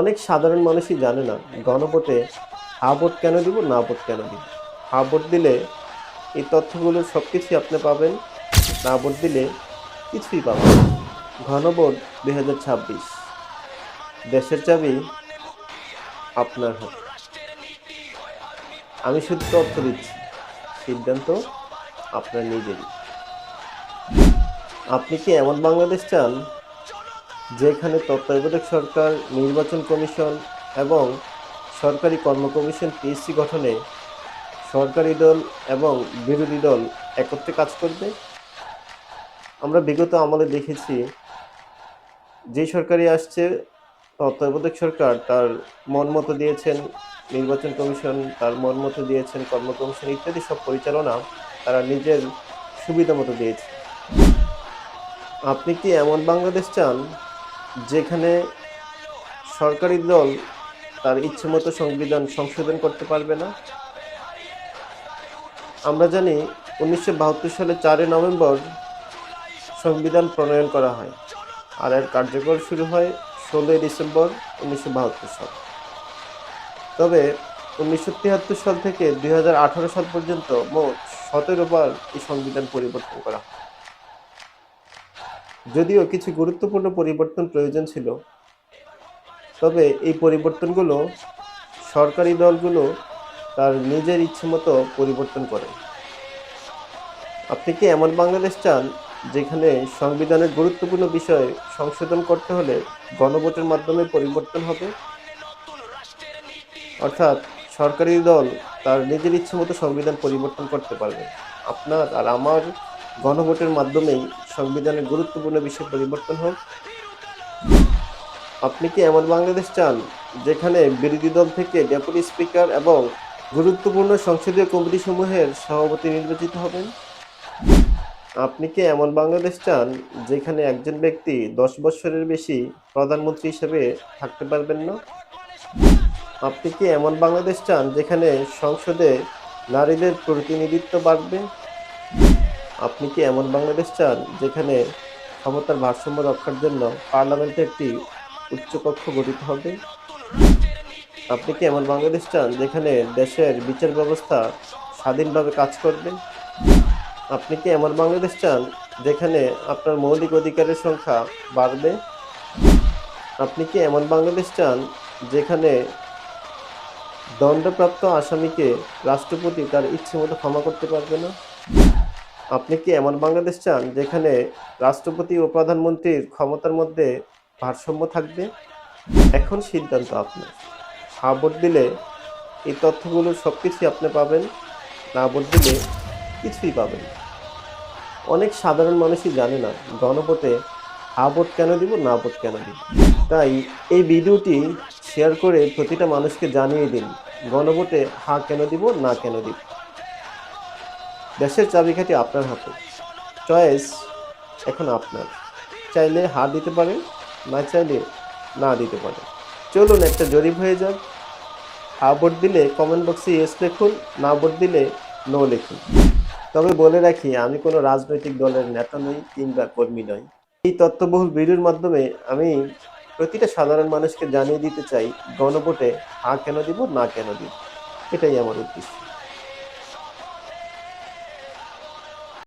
অনেক সাধারণ মানুষই জানে না গণভোটে হা কেন দিব, না ভোট কেন দিব। হা দিলে এই তথ্যগুলো সব কিছুই আপনি পাবেন, না ভোট দিলে কিছুই পাবেন। ঘনভোট দুই হাজার ছাব্বিশ। দেশের চাবি আপনার হাতে। আমি শুধু তথ্য দিচ্ছি, সিদ্ধান্ত আপনার নিজেরই। আপনি কি এমন বাংলাদেশ চান যেখানে তত্ত্বাবধায়ক সরকার, নির্বাচন কমিশন এবং সরকারি কর্ম কমিশন পিএসসি গঠনে সরকারি দল এবং বিরোধী দল একত্রে কাজ করবে। আমরা বিগত আমলে দেখেছি, যে সরকারি আসছে, তত্ত্বাবধায়ক সরকার তার মন মতো দিয়েছেন নির্বাচন কমিশন, তার মন মতো দিয়েছেন কর্ম কমিশন ইত্যাদি সব পরিচালনা তারা নিজের সুবিধা মতো দিয়েছে। আপনি কি এমন বাংলাদেশ চান যেখানে সরকারি দল তার ইচ্ছে মতো সংবিধান সংশোধন করতে পারবে না। আমরা জানি উনিশশো বাহাত্তর সালে চারই নভেম্বর সংবিধান প্রণয়ন করা হয় আর এর কার্যকর শুরু হয় ষোলোই ডিসেম্বর উনিশশো বাহাত্তর সাল। তবে উনিশশো তিয়াত্তর সাল থেকে দু হাজার আঠারো সাল পর্যন্ত মোট সতেরো বার এই সংবিধান পরিবর্তন করা হয়। যদিও কিছু গুরুত্বপূর্ণ পরিবর্তন প্রয়োজন ছিল, তবে এই পরিবর্তনগুলো সরকারি দলগুলো তার নিজের ইচ্ছে মতো পরিবর্তন করে। আপনি কি এমন বাংলাদেশ চান যেখানে সংবিধানের গুরুত্বপূর্ণ বিষয় সংশোধন করতে হলে গণভোটের মাধ্যমে পরিবর্তন হবে? অর্থাৎ সরকারি দল তার নিজের ইচ্ছে মতো সংবিধান পরিবর্তন করতে পারবে। আপনার আর আমার গণভোটের মাধ্যমেই সংবিধানের গুরুত্বপূর্ণ বিষয় পরিবর্তন হোক। আপনি কি এমন বাংলাদেশ চান, যেখানে বিরোধী দল থেকে ডেপুটি স্পিকার এবং গুরুত্বপূর্ণ সংসদীয় কমিটিসমূহের সভাপতি নির্বাচিত হবেন? আপনি কি এমন বাংলাদেশ চান, যেখানে একজন ব্যক্তি দশ বছরের বেশি প্রধানমন্ত্রী হিসেবে থাকতে পারবেন না? আপনি কি এমন বাংলাদেশ চান, যেখানে সংসদে নারীদের প্রতিনিধিত্ব বাড়বে? আপনি কি এমন বাংলাদেশ চান যেখানে ক্ষমতার ভারসাম্য রক্ষার জন্য পার্লামেন্টে একটি উচ্চকক্ষ গঠিত হবে? আপনি কি এমন বাংলাদেশ চান যেখানে দেশের বিচার ব্যবস্থা স্বাধীনভাবে কাজ করবে? আপনি কি এমন বাংলাদেশ চান যেখানে আপনার মৌলিক অধিকারের সংখ্যা বাড়বে? আপনি কি এমন বাংলাদেশ চান যেখানে দণ্ডপ্রাপ্ত আসামিকে রাষ্ট্রপতি তার ইচ্ছে মতো ক্ষমা করতে পারবে না? আপনি কি এমন বাংলাদেশ চান যেখানে রাষ্ট্রপতি ও প্রধানমন্ত্রীর ক্ষমতার মধ্যে ভারসাম্য থাকবে? এখন সিদ্ধান্ত আপনার। হা ভোট দিলে এই তথ্যগুলো সব কিছুই আপনি পাবেন, না ভোট দিলে কিছুই পাবেন অনেক সাধারণ মানুষই জানে না গণভোটে হা ভোট কেন দিব, না ভোট কেন দিব। তাই এই ভিডিওটি শেয়ার করে প্রতিটা মানুষকে জানিয়ে দিন গণভোটে হা কেন দিব, না কেন দিব। দেশের চাবিকাঠি আপনার হাতে। চয়েস এখন আপনার। চাইলে হার দিতে পারেন, না চাইলে না দিতে পারেন। চলুন, একটা জরিপ হয়ে যাক। হা ভোট দিলে কমেন্ট বক্সে ইয়েস লিখুন, না ভোট দিলে নো লিখুন। তবে বলে রাখি, আমি কোনো রাজনৈতিক দলের নেতা নই, কিংবা কর্মী নই। এই তথ্যবহুল ভিডিওর মাধ্যমে আমি প্রতিটা সাধারণ মানুষকে জানিয়ে দিতে চাই, গণভোটে হা কেন দিব, না কেন দিব। এটাই আমার উদ্দেশ্য।